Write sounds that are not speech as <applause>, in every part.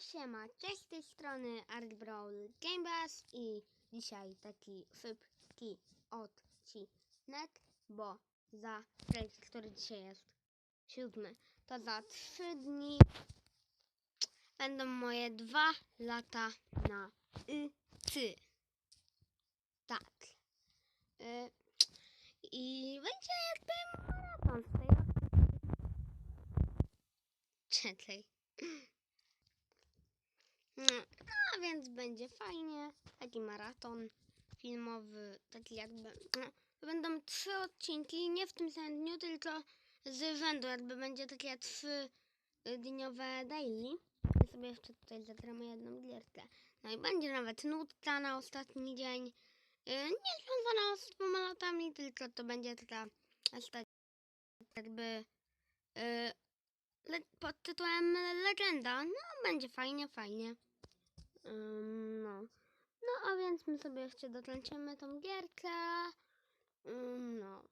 siema, cześć z tej strony Art Brawl Gamebass i dzisiaj taki szybki odcinek, bo za, który dzisiaj jest siódmy, to za trzy dni będą moje dwa lata na y Tak. Y, I będzie jakby maraton z tej Czekaj. No, więc będzie fajnie. Taki maraton filmowy, taki jakby. No, będą trzy odcinki, nie w tym samym dniu, tylko z rzędu, jakby będzie takie trzy dniowe daily. My sobie jeszcze tutaj zagramy jedną gierkę. No i będzie nawet nutka na ostatni dzień. Y, Nie związana z dwoma latami, tylko to będzie taka ostatnia jakby tytułem Legenda. No, będzie fajnie, fajnie. Ym, no. No, a więc my sobie jeszcze dokończymy tą gierkę. Ym, no.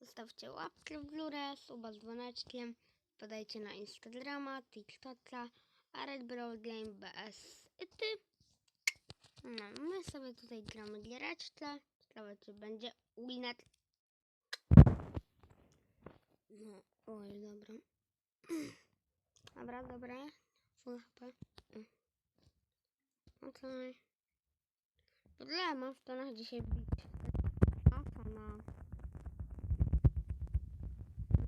Zostawcie łapkę w górę, suba z dzwoneczkiem. Podajcie na Instagrama, TikToka, Ared Brawl Game BS i ty. No, my sobie tutaj gramy giereczkę. Ciekawe, czy będzie winner. No, oj, dobra. <clears throat> Dobra, dobra. Full HP. Mm. Okej. Okay. mam w planach dzisiaj bić. Asa na...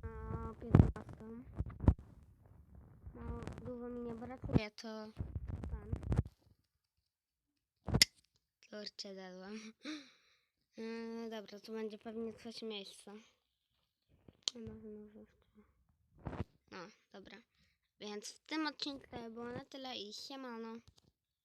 Na 15. No, dużo mi nie brakuje, to... Ten. Kurczę, dadłam. Yy, <laughs> dobra, to będzie pewnie trzecie miejsce. No, może jeszcze. No, dobra. Więc w tym odcinku to było na tyle i siemano.